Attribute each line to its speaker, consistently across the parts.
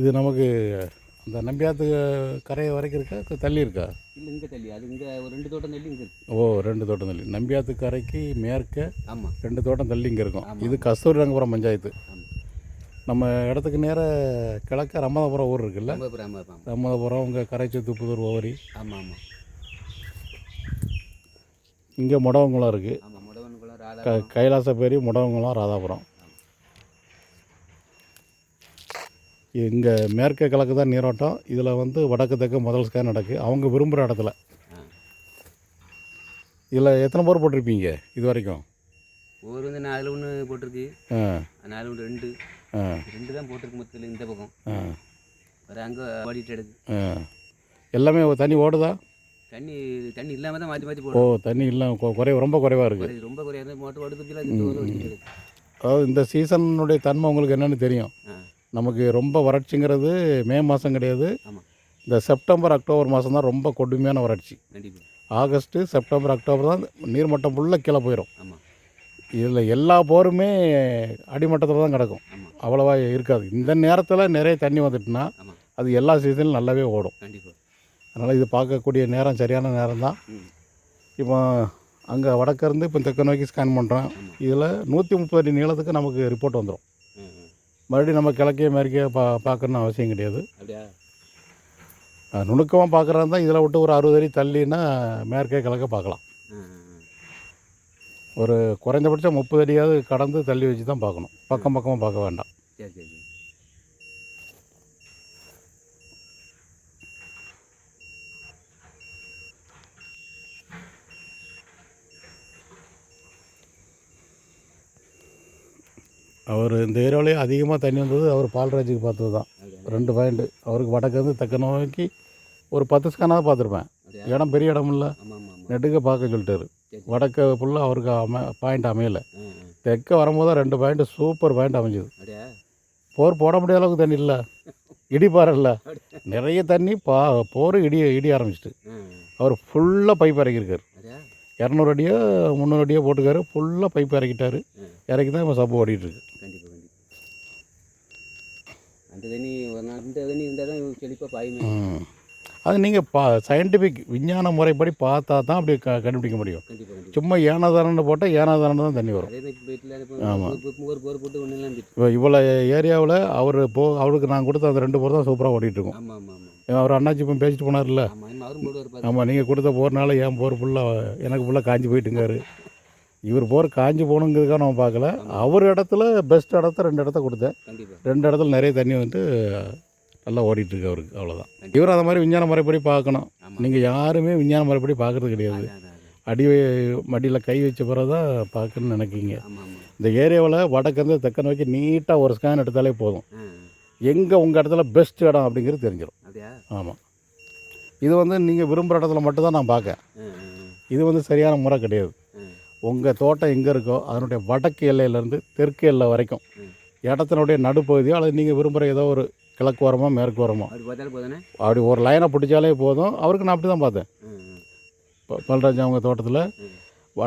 Speaker 1: இது நமக்கு அந்த நம்பியாத்து கரை வரைக்கும் இருக்கா? தள்ளி இருக்கா?
Speaker 2: இல்லை இங்கே தள்ளி. அது இங்கே ஒரு ரெண்டு தோட்டம் தள்ளி இங்கே இருக்கு.
Speaker 1: ஓ ரெண்டு தோட்டம் தள்ளி. நம்பியாத்து கரைக்கு மேற்க
Speaker 2: ஆமாம்
Speaker 1: ரெண்டு தோட்டம் தள்ளி இங்கே இருக்கும். இது கஸ்தூரி ரங்கபுரம் பஞ்சாயத்து. நம்ம இடத்துக்கு நேர கிழக்க ரம்மதபுரம் ஊர் இருக்குல்ல? ரம்மதபுரம் உங்கள் கரைச்சத்து புதூர் ஓவரி.
Speaker 2: ஆமாம் ஆமாம்
Speaker 1: இங்கே முடவங்குளம் இருக்குது க கைலாசப்பேரி முடவங்குளம் ராதாபுரம். இங்கே மேற்க கிழக்கு தான் நீரோட்டம். இதில் வந்து வடக்கு தெற்கு முதல் ஸ்கேன் நடக்கு. அவங்க விரும்புகிற இடத்துல. இதில் எத்தனை போர் போட்டிருப்பீங்க இது வரைக்கும்?
Speaker 2: ஒரு வந்து நாலு ஒன்று போட்டிருக்கு. நாலு ஒன்று ரெண்டு.
Speaker 1: ஆ.
Speaker 2: ரெண்டு தான் போட்டிருக்கு மொத்தத்தில் இந்த பக்கம்.
Speaker 1: ஆ.
Speaker 2: வேறு அங்கே ஓடிட்டு எடுக்கு
Speaker 1: எல்லாமே தண்ணி ஓடுதா?
Speaker 2: தண்ணி தண்ணி இல்லாமல் தான் மாற்றி மாற்றி
Speaker 1: ஓ தண்ணி இல்லை குறைய ரொம்ப குறைவாக இருக்குது
Speaker 2: ரொம்ப குறையாது மோட்டர் எடுக்கு
Speaker 1: அதாவது இந்த சீசனுடைய தன்மை உங்களுக்கு என்னென்னு தெரியும்.
Speaker 2: ஆ.
Speaker 1: நமக்கு ரொம்ப வறட்சிங்கிறது மே மாதம் கிடையாது. இந்த செப்டம்பர் அக்டோபர் மாதம் தான் ரொம்ப கொடுமையான வறட்சி. ஆகஸ்ட்டு செப்டம்பர் அக்டோபர் தான் நீர்மட்டம் ஃபுல்லாக கீழே போயிடும் இதில் எல்லா போருமே அடிமட்டத்தில் தான் கிடக்கும். அவ்வளோவா இருக்காது. இந்த நேரத்தில் நிறைய தண்ணி வந்துட்டுனா அது எல்லா சீசன்லையும் நல்லாவே ஓடும். அதனால் இது பார்க்கக்கூடிய நேரம் சரியான நேரம் தான். இப்போ அங்கே வடக்கிருந்து இப்போ தெற்கு நோக்கி ஸ்கேன் பண்ணுறோம் இதில் நூற்றி முப்பது அடி நீளத்துக்கு நமக்கு ரிப்போர்ட் வந்துடும் மறுபடியும் நம்ம கிழக்கே மேற்கே பா பார்க்கணுன்னு அவசியம் கிடையாது.
Speaker 2: அப்படியா?
Speaker 1: நுணுக்கமாக பார்க்குறதா இருந்தால் இதில் விட்டு ஒரு அறுபது அடி தள்ளினா மேற்கே கிழக்க பார்க்கலாம். ஒரு குறைந்தபட்சம் முப்பது அடியாவது கடந்து தள்ளி வச்சு தான் பார்க்கணும். பக்கம் பக்கமாக பார்க்க வேண்டாம்.
Speaker 2: சரி சரி.
Speaker 1: அவர் இந்த ஏரியாவிலே அதிகமாக தண்ணி வந்தது அவர் பால்ராஜுக்கு பார்த்தது தான். ரெண்டு பாயிண்ட் அவருக்கு வடக்கு தெக்க நோக்கி ஒரு பத்து ஸ்கானாக பார்த்துருப்பேன். இடம் பெரிய இடம் இல்லை. நெட்டுக்க பார்க்க சொல்லிட்டாரு. வடக்கு ஃபுல்லாக அவருக்கு அம பாயிண்ட் அமையலை. தெற்க வரும்போது தான் ரெண்டு பாயிண்ட் சூப்பர் பாயிண்ட் அமைஞ்சது. போர் போட முடியாத அளவுக்கு தண்ணி இல்லை. இடிப்பாரில்ல இல்லை. நிறைய தண்ணி பா போர் இடி இடி ஆரம்பிச்சிட்டு. அவர் ஃபுல்லாக பைப் இறக்கியிருக்காரு. இரநூறு அடியோ முந்நூறு அடியோ போட்டுக்காரு ஃபுல்லாக பைப் இறக்கிட்டாரு. இறக்கி தான் இப்போ சப்பு
Speaker 2: ஓடிட்டுருக்கு அந்த தண்ணி இந்த தண்ணி இருந்தால் தான் செழிப்பாக பாயுமே.
Speaker 1: அது நீங்கள் பா சயின்டிஃபிக் விஞ்ஞான முறைப்படி பார்த்தா தான் அப்படி க கண்டுபிடிக்க முடியும். சும்மா ஏனாதாரன்னு போட்டால் ஏனாதாரன்னு தான் தண்ணி வரும்.
Speaker 2: தான் இப்போ
Speaker 1: இவ்வளோ ஏரியாவில் அவர் போ அவருக்கு நான் கொடுத்த அந்த ரெண்டு போர் தான் சூப்பராக ஓடிட்டு இருக்கும்
Speaker 2: ஆமாம் ஆமாம் ஆமாம்
Speaker 1: அவர் அண்ணாச்சி இப்போ பேசிட்டு போனார்ல.
Speaker 2: ஆமாம்
Speaker 1: ஆமாம் நீங்கள் கொடுத்த போர்னால என் போர் ஃபுல்லாக எனக்கு ஃபுல்லாக காஞ்சி போயிட்டுங்காரு. இவர் போர் காஞ்சி போகணுங்கிறதுக்காக நம்ம பார்க்கல. அவர் இடத்துல பெஸ்ட் இடத்த ரெண்டு இடத்த கொடுத்தேன். ரெண்டு இடத்துல நிறைய தண்ணி வந்துட்டு நல்லா ஓடிட்டு இருக்கு அவருக்கு அவ்வளோதான் இவர் அந்த மாதிரி விஞ்ஞான முறைப்படி பார்க்கணும். நீங்கள் யாருமே விஞ்ஞான முறைப்படி பார்க்கறது கிடையாது. அடி மடியில் கை வச்ச பிறகு தான் பார்க்கணும்னு நினைக்கிங்க இந்த ஏரியாவில் வடக்கிருந்து தெக்க நோக்கி நீட்டாக ஒரு ஸ்கேன் எடுத்தாலே போதும். எங்கே உங்கள் இடத்துல பெஸ்ட் இடம் அப்படிங்கிறது தெரிஞ்சிடும் ஆமாம் இது வந்து நீங்கள் விரும்புகிற இடத்துல மட்டும்தான் நான்
Speaker 2: ஆ.
Speaker 1: இது வந்து சரியான முறை கிடையாது. உங்கள் தோட்டம் எங்கே இருக்கோ அதனுடைய வடக்கு எல்லையிலேருந்து தெற்கு எல்லை வரைக்கும். இடத்தினுடைய நடுப்பகுதியோ அல்லது நீங்கள் விரும்புகிற ஏதோ ஒரு கிழக்கு ஓரமோ மேற்கு ஓரமோ.
Speaker 2: அப்படி
Speaker 1: ஒரு லைனை பிடிச்சாலே போதும். அவருக்கு நான் அப்படி தான் பார்த்தேன் பல்ராஜ் அவங்க தோட்டத்தில்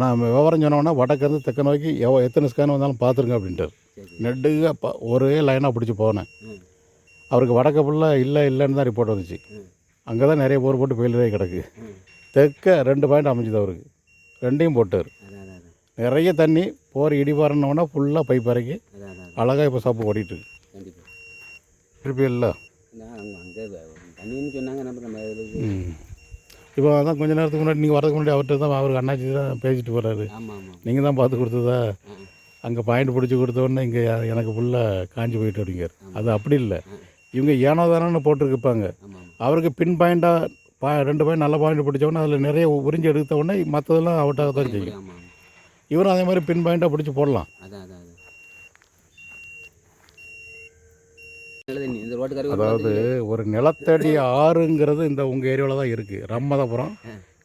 Speaker 1: நான் விவரம் சொன்னோன்னா வடக்கிருந்து தெக்க நோக்கி எவ எத்தனை ஸ்கேன் வந்தாலும் பார்த்துருங்க அப்படின்ட்டார்.
Speaker 2: சரி
Speaker 1: நெடுக ப ஒரே லைனாக பிடிச்சி போனேன். அவருக்கு வடக்க ஃபுல்லாக இல்லை இல்லைன்னு தான் ரிப்போர்ட் வந்துச்சு. அங்கே தான் நிறைய போர் போட்டு ஃபெயிலியர் கிடக்கு. தெற்க ரெண்டு பாயிண்ட் அமைஞ்சுது அவருக்கு. ரெண்டையும் போட்டார். நிறைய தண்ணி போர் இடிபாரனோன்னா ஃபுல்லாக பைப் இறக்கி அழகாக இப்போ சப்பு ஓடிட்டு இருக்கு.
Speaker 2: கண்டிப்பாக
Speaker 1: திருப்பி இல்லை
Speaker 2: நான் அங்கே அங்கே தண்ணின்னு சொன்னாங்க நம்ம நம்ம இதுக்கு
Speaker 1: ம். இப்போ அதான் கொஞ்ச நேரத்துக்கு முன்னாடி நீங்கள் வரதுக்கு முன்னாடி அவர்கிட்ட தான் அவருக்கு அண்ணாச்சி தான் பேசிட்டு போகிறாரு நீங்கள் தான் பார்த்து கொடுத்ததா? அங்கே பாயிண்ட் பிடிச்சி கொடுத்த உடனே இங்கே எனக்கு ஃபுல்லாக காஞ்சி போயிட்டு அப்படிங்கார் அது அப்படி இல்லை. இவங்க ஏனோ தானோன்னு
Speaker 2: ஆமாம்
Speaker 1: அவருக்கு பின் பாயிண்டாக பா ரெண்டு பாயிண்ட் நல்ல பாயிண்ட் பிடிச்ச உடனே அதில் நிறைய உறிஞ்சி எடுத்த உடனே மற்றதெல்லாம் அவுட்டாக தான் செய்யும். இவரும் அதே மாதிரி பின் பாயிண்டாக பிடிச்சி போடலாம்.
Speaker 2: அதான் அதான்
Speaker 1: அதாவது ஒரு நிலத்தடி ஆறுங்கிறது இந்த உங்கள் ஏரியாவில் தான் இருக்குது ரம்மதபுரம்.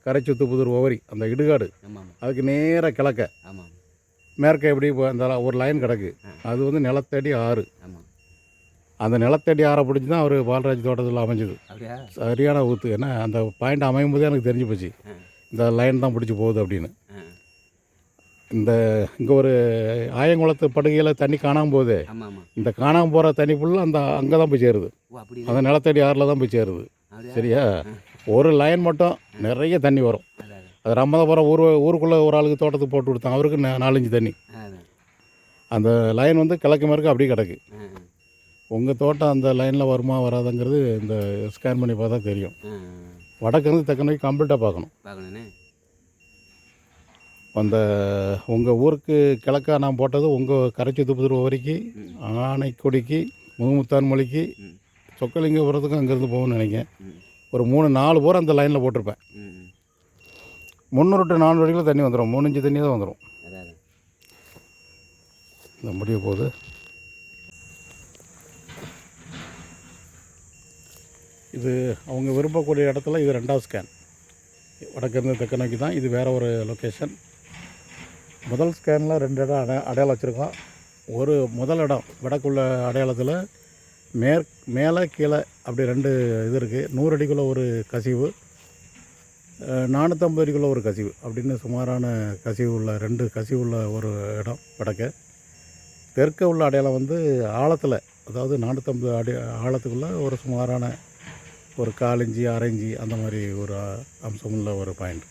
Speaker 1: கரைச்சுத்துப்புதூர் ஓவரி அந்த இடுகாடு. அதுக்கு நேராக கிழக்க. மேற்க எப்படி அந்த ஒரு லைன் கிடக்கு. அது வந்து நிலத்தடி ஆறு. அந்த நிலத்தடி ஆறை பிடிச்சி தான் அவர் பாலராஜ் தோட்டத்தில் அமைஞ்சது. சரியான ஊற்று ஏன்னா அந்த பாயிண்ட் அமையும் போதே எனக்கு தெரிஞ்சு போச்சு. இந்த லைன் தான் பிடிச்சி போகுது அப்படின்னு. இந்த இங்கே ஒரு ஆயங்குளத்து படுகையில் தண்ணி காணாமல் போகுது. இந்த காணாமல் போகிற தண்ணி ஃபுல்லாக அந்த அங்கே தான் போய் சேருது. அந்த நிலத்தடி ஆறில் தான் போய் சேருது. சரியா? ஒரு லைன் மட்டும் நிறைய தண்ணி வரும். அது ராமதாபுரம் ஊர் ஊருக்குள்ளே ஒரு ஆளுக்கு தோட்டத்துக்கு போட்டு கொடுத்தாங்க அவருக்கு நாலஞ்சு தண்ணி. அந்த லைன் வந்து கிழக்கு மேற்கு அப்படியே கிடக்கு. உங்கள் தோட்டம் அந்த லைனில் வருமா வராதுங்கிறது இந்த ஸ்கேன் பண்ணி பார்த்தா தெரியும். வடக்கு இருந்து தெற்கு நோக்கி கம்ப்ளீட்டாக பார்க்கணும். அந்த உங்கள் ஊருக்கு கிழக்கா நான் போட்டது உங்கள் கரைச்சி துப்புதுரு வரைக்கும் ஆனைக்குடிக்கு முகமுத்தான் மொழிக்கு சொக்கலிங்கபுரத்துக்கும் அங்கேருந்து போகணும்னு நினைக்கிறேன். ஒரு மூணு நாலு போர் அந்த லைனில் போட்டிருப்பேன். முந்நூறு டு நானூறு அடியில் தண்ணி வந்துடும் மூணு இன்ச்சு தண்ணி தான் வந்துடும் இந்த முடிய போகுது. இது அவங்க விரும்பக்கூடிய இடத்துல இது ரெண்டாவது ஸ்கேன் வடக்கிருந்து தெற்கு நோக்கி தான். இது வேறு ஒரு லொக்கேஷன் முதல் ஸ்கேனில் ரெண்டு இடம் அடை அடையாளம் வச்சுருக்கோம். ஒரு முதல் இடம் வடக்குள்ள அடையாளத்தில் மேற் மேலே கீழே அப்படி ரெண்டு இது இருக்குது நூறு அடிக்குள்ளே ஒரு கசிவு நானூற்றம்பது அடிக்குள்ளே ஒரு கசிவு அப்படின்னு சுமாரான கசிவு உள்ள ரெண்டு கசிவு உள்ள ஒரு இடம் வடக்க. தெற்க உள்ள அடையாளம் வந்து ஆழத்தில் அதாவது நானூற்றம்பது அடி ஆழத்துக்குள்ளே ஒரு சுமாரான ஒரு காலஞ்சி அரைஞ்சி அந்த மாதிரி ஒரு அம்சமுள்ள ஒரு பாயிண்ட்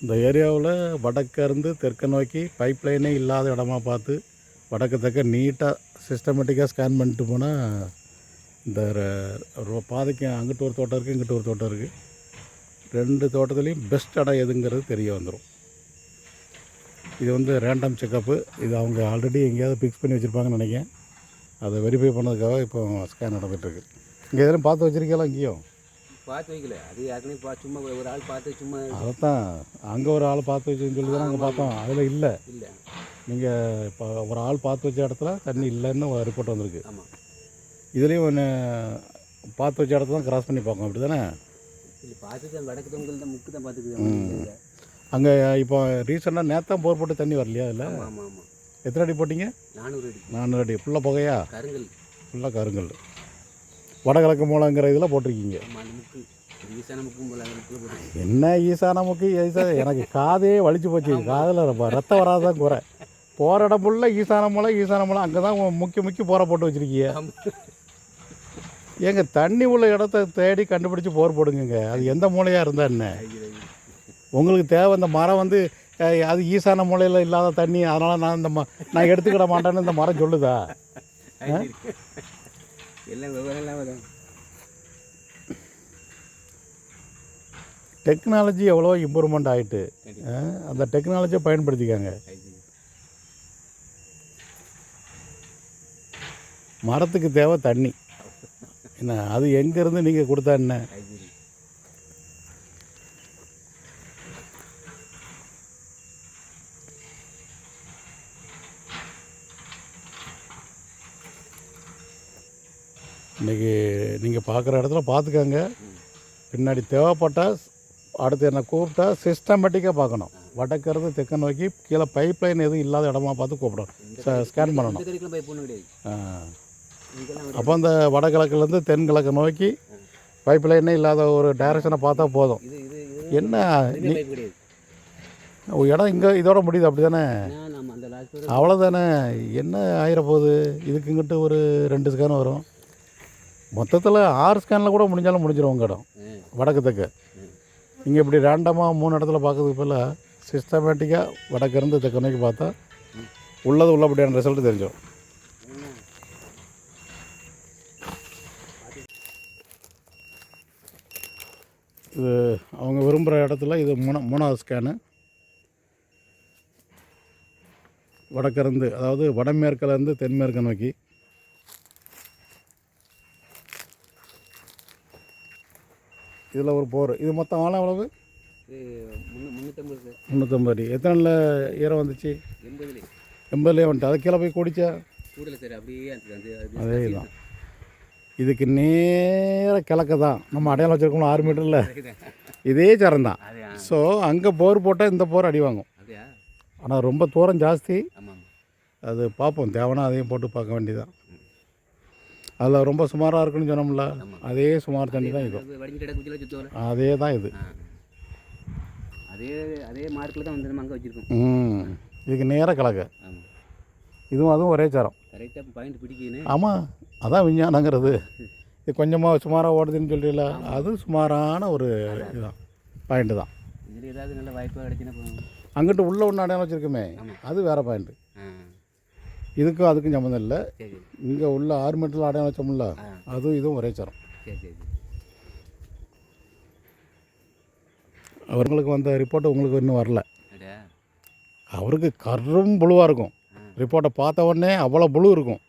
Speaker 1: இந்த ஏரியாவில் வடக்கேருந்து தெற்க நோக்கி பைப் லைனே இல்லாத இடமா பார்த்து வடக்கு தெற்க நீட்டாக சிஸ்டமேட்டிக்காக ஸ்கேன் பண்ணிட்டு போனால் இந்த ர- ரோ- பாதைக்கு அங்கிட்டு ஒரு தோட்டம் இருக்குது இங்கிட்டு ஒரு தோட்டம் இருக்குது ரெண்டு தோட்டத்துலேயும் பெஸ்ட் இடம் எதுங்கிறது தெரிய வந்துடும் இது வந்து ரேண்டம் செக்கப்பு இது அவங்க ஆல்ரெடி எங்கேயாவது ஃபிக்ஸ் பண்ணி வச்சுருப்பாங்கன்னு நினைக்கிறேன். அதை வெரிஃபை பண்ணதுக்காக இப்போ ஸ்கேன் நடந்துகிட்ருக்கு இங்கே எதுவும் பார்த்து வச்சுருக்கீங்களா இங்கேயும்?
Speaker 2: பார்த்து வைக்கல. அது ஏற்கனவே பா சும்மா ஒரு ஆள் பார்த்து சும்மா
Speaker 1: அதைத்தான் அங்கே ஒரு ஆள் பார்த்து வச்சுன்னு சொல்லி தான் அங்கே பார்த்தோம். அதில் இல்லை.
Speaker 2: இல்லை.
Speaker 1: நீங்கள் இப்போ ஒரு ஆள் பார்த்து வச்ச இடத்துல தண்ணி இல்லைன்னு ரிப்போர்ட் வந்திருக்கு.
Speaker 2: ஆமாம்
Speaker 1: இதுலேயும் ஒன்று பார்த்து வச்ச இடத்துல தான் கிராஸ் பண்ணி பார்க்கணும். அப்படி தானே
Speaker 2: இல்லை பார்த்து வடக்கு தொங்கல் தான் முக்கு தான் பார்த்துக்குது
Speaker 1: அங்கே இப்போ ரீசெண்டாக நேத்தான் போர் போட்டு தண்ணி வரலையா இல்லை
Speaker 2: ஆமாம் ஆமாம்
Speaker 1: எத்தனை அடி போட்டிங்க?
Speaker 2: நானூறு அடி.
Speaker 1: நானூறு அடி. ஃபுல்லாக புகையா?
Speaker 2: கருங்கல்.
Speaker 1: ஃபுல்லாக கருங்கல். வடகிழக்கு மூலங்கிற இதில் போட்டிருக்கீங்க. என்ன ஈசான முக்கி? ஈசா எனக்கு காதே வலிச்சு போச்சு. காதில் ரத்தம் வராதான் குறை. போகிற இடம் ஃபுல்லாக ஈசான மூலை ஈசான மூலை. அங்கே தான் முக்கி முக்கி போரை போட்டு வச்சுருக்கீங்க ஏங்க தண்ணி உள்ள இடத்த தேடி கண்டுபிடிச்சி போர் போடுங்க அது எந்த மூலையாக இருந்தா என்ன? உங்களுக்கு தேவை இந்த மரம் வந்து அது ஈசான மூலையில் இல்லாத தண்ணி அதனால் நான் இந்த ம நான் எடுத்துக்கிட மாட்டேன்னு இந்த மரம் சொல்லுதா?
Speaker 2: எல்லாம் விவரம் எல்லாம் வரும்
Speaker 1: டெக்னாலஜி எவ்வளோ இம்ப்ரூவ்மெண்ட் ஆகிட்டு அந்த டெக்னாலஜியை பயன்படுத்திக்காங்க. மரத்துக்கு தேவை தண்ணி. என்ன அது எங்கேருந்து நீங்கள் கொடுத்தா என்ன? இன்றைக்கி நீங்கள் பார்க்குற இடத்துல பார்த்துக்கங்க பின்னாடி தேவைப்பட்டால் அடுத்து என்னை கூப்பிட்டா சிஸ்டமேட்டிக்காக பார்க்கணும். வடக்கிறது தெற்க நோக்கி கீழே பைப் லைன் எதுவும் இல்லாத இடமா பார்த்து கூப்பிடணும். ஸ்கேன் பண்ணணும். அப்போ அந்த வடகிழக்குலேருந்து தென்கிழக்கு நோக்கி பைப் லைனே இல்லாத ஒரு டைரக்ஷனை பார்த்தா போதும். என்ன? இடம் இங்கே இதோட முடியுது அப்படி தானே அவ்வளோதானே என்ன ஆயிரப்போகுது? இதுக்கு இங்கிட்டு ஒரு ரெண்டு ஸ்கேன் வரும். மொத்தத்தில் ஆறு ஸ்கேனில் கூட முடிஞ்சாலும் முடிஞ்சிடும் உங்கள் இடம். வடக்கு தெற்கு இங்கே இப்படி ரேண்டமாக மூணு இடத்துல பார்க்கறதுக்கு பதிலா சிஸ்டமேட்டிக்காக வடக்கு இருந்து தெற்கு நோக்கி பார்த்தா உள்ளது உள்ளபடியான ரிசல்ட் தெரிஞ்சிடும் இது அவங்க விரும்புகிற இடத்துல இது மூணா மூணாவது ஸ்கேனு வடக்கிருந்து அதாவது வடமேற்கிலேருந்து தென்மேற்கு நோக்கி. இதில் ஒரு போர். இது மொத்தம் ஆழம்
Speaker 2: முன்னூ முந்நூற்றம்பது
Speaker 1: அடி எத்தனைல ஈரம் வந்துச்சு?
Speaker 2: எண்பதுலே.
Speaker 1: எண்பதுலேயே வந்துட்டு. அதை கீழே போய் குடிச்சா?
Speaker 2: அது
Speaker 1: தான். இதுக்கு நேர கிழக்க தான். நம்ம அடையாளம் வச்சுருக்கோம் ஆறு மீட்டரில். இதே சரம் தான். ஸோ அங்கே போர் போட்டால் இந்த போர் அடி வாங்கும். ஆனால் ரொம்ப தூரம் ஜாஸ்தி. அது பார்ப்போம் தேவைன்னா அதையும் போட்டு பார்க்க வேண்டியதான் அதில் ரொம்ப சுமாராக இருக்குன்னு சொன்னோம்ல அதே சுமார் தண்ணி தான் இது. அதே தான் இது.
Speaker 2: அதே அதே மார்க்கில் தான் வந்து அங்கே வச்சுருக்கோம்.
Speaker 1: ம். இதுக்கு நேராக கலக்க. இதுவும் அதுவும் ஒரே சாரம்.
Speaker 2: கரெக்டாக பாயிண்ட் பிடிக்கணும்
Speaker 1: ஆமாம் அதான் விஞ்ஞானங்கிறது. இது கொஞ்சமாக சுமாராக ஓடுதுன்னு சொல்றீங்களா அது சுமாரான ஒரு இதுதான் பாயிண்ட்டு தான்.
Speaker 2: இதில் ஏதாவது நல்ல வாய்ப்பாக கிடைச்சுன்னா.
Speaker 1: அங்கிட்டு உள்ள ஒன்று அடையாளம் வச்சுருக்கோமே. அது வேறு பாயிண்ட்டு இதுக்கும் அதுக்கும் சம்மந்தம் இல்லை. இங்கே உள்ள ஆறு மீட்டரில் அடையாளம் வச்சோம்ல அதுவும் இதுவும் ஒரே சாரம்.
Speaker 2: சரி சரி
Speaker 1: அவங்களுக்கு வந்த ரிப்போர்ட் உங்களுக்கு இன்னும் வரல. அவருக்கு கரும் புழுவாக இருக்கும். ரிப்போர்ட்டை பார்த்த உடனே அவ்வளோ புழு இருக்கும்.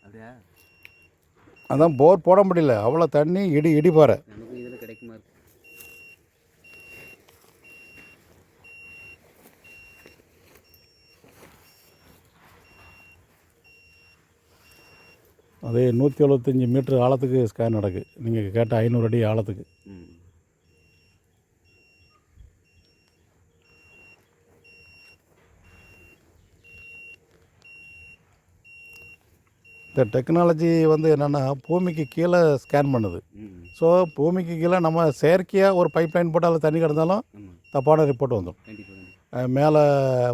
Speaker 1: அதான் போர் போட முடியல. அவ்வளோ தண்ணி இடி இடிப்பாறை
Speaker 2: நமக்கு இதில் கிடைக்குமா இருக்கு
Speaker 1: அதே நூற்றி எழுபத்தஞ்சி மீட்ரு ஆழத்துக்கு ஸ்கேன் நடக்கு. நீங்கள் கேட்ட ஐநூறு அடி ஆழத்துக்கு. இந்த டெக்னாலஜி வந்து என்னென்னா பூமிக்கு கீழே ஸ்கேன் பண்ணுது. ஸோ பூமிக்கு கீழே நம்ம செயற்கையாக ஒரு பைப் லைன் போட்டால் தண்ணி கிடந்தாலும் தப்பான ரிப்போர்ட் வந்துடும் மேலே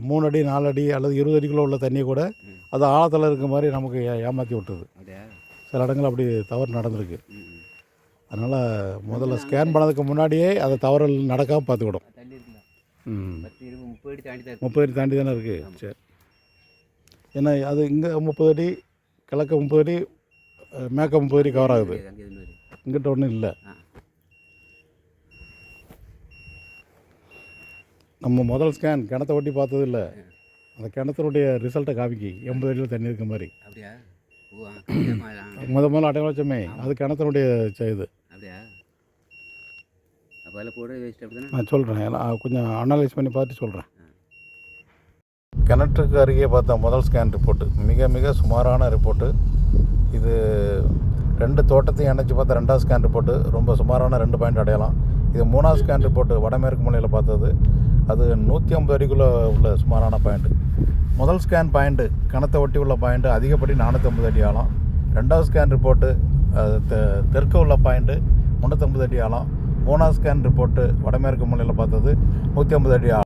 Speaker 1: மூணு அடி நாலு அடி அல்லது இருபது அடிக்குள்ளே உள்ள தண்ணி கூட. அது ஆழத்தில் இருக்க மாதிரி நமக்கு ஏமாற்றி
Speaker 2: அப்படியா
Speaker 1: சில இடங்கள் அப்படி தவறு நடந்திருக்கு அதனால் முதல்ல ஸ்கேன் பண்ணதுக்கு முன்னாடியே அதை தவறு நடக்காமல் பார்த்துக்கிடும் ம்
Speaker 2: முப்பது அடி தாண்டி தான்
Speaker 1: இருக்குது சரி ஏன்னா அது இங்கே முப்பது அடி கிழக்க முப்பது அடி மேற்க முப்பது அடி கவர் ஆகுது இங்கிட்ட ஒன்றும் இல்லை நம்ம முதல் ஸ்கேன் கிணத்த ஒட்டி பார்த்தது இல்லை அந்த கிணத்தினுடைய ரிசல்ட்டை காமிக்கி. எண்பது அடியில் தண்ணி இருக்க மாதிரி.
Speaker 2: அப்படியா.
Speaker 1: முத முதல்ல அடையாளம் வச்சோமே அது கிணத்தினுடைய ச- இது.
Speaker 2: அப்படியா? அப்போ அதில் போட வேஸ்ட் அப்படி தானே
Speaker 1: நான் சொல்கிறேன் கொஞ்சம் அனலைஸ் பண்ணி பார்த்து சொல்கிறேன் கிணற்றுக்கு அருகே பார்த்த முதல் ஸ்கேன் ரிப்போர்ட்டு மிக மிக சுமாரான ரிப்போர்ட்டு இது ரெண்டு தோட்டத்தையும் இணைச்சி பார்த்த ரெண்டாவது ஸ்கேன் ரிப்போர்ட்டு ரொம்ப சுமாரான ரெண்டு பாயிண்ட் அடையலாம் இது மூணாவது ஸ்கேன் ரிப்போர்ட்டு வடமேற்கு மூலையில் பார்த்தது. அது நூற்றி ஐம்பது அடிக்குள்ளே உள்ள சுமாரான பாயிண்ட்டு முதல் ஸ்கேன் பாயிண்ட்டு கணத்தை ஒட்டி உள்ள பாயிண்ட்டு அதிகப்படி நானூற்றம்பது அடி ஆழம். ரெண்டாவது ஸ்கேன் ரிப்போர்ட்டு அது தெ- தெற்கு உள்ள பாயிண்ட்டு முந்நூற்றம்பது அடி ஆழம். மூணாவது ஸ்கேன் ரிப்போர்ட்டு வடமேற்கு மூலையில் பார்த்தது நூற்றி ஐம்பது அடி ஆழம்.